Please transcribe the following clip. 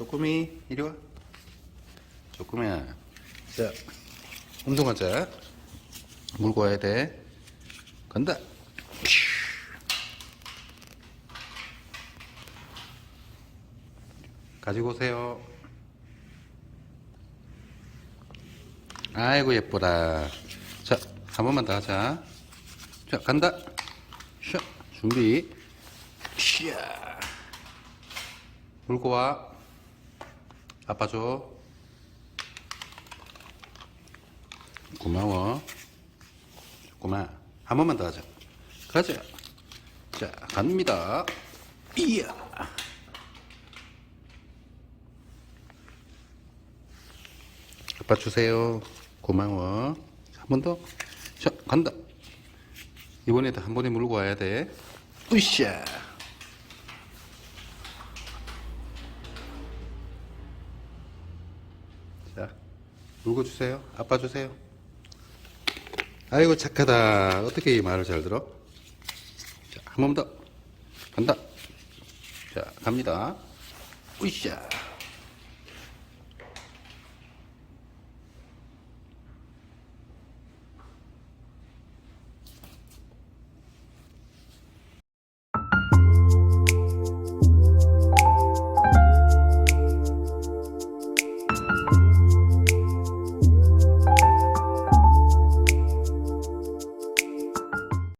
쪼꾸미, 이리 와. 쪼꾸미야. 자, 운동하자. 물고 와야 돼. 간다. 가지고 오세요. 아이고 예쁘다. 자, 한 번만 더 하자. 자, 간다. 샤, 준비. 샤. 물고 와. 아빠 줘. 고마워. 고마. 한 번만 더 하자. 가자. 자, 갑니다. 이야. 아빠 주세요. 고마워. 한 번 더. 자, 간다. 이번에도 한 번에 물고 와야 돼. 으쌰. 자, 물고 주세요. 아빠 주세요. 아이고, 착하다. 어떻게 이 말을 잘 들어? 자, 한 번 더. 간다. 자, 갑니다. 으쌰.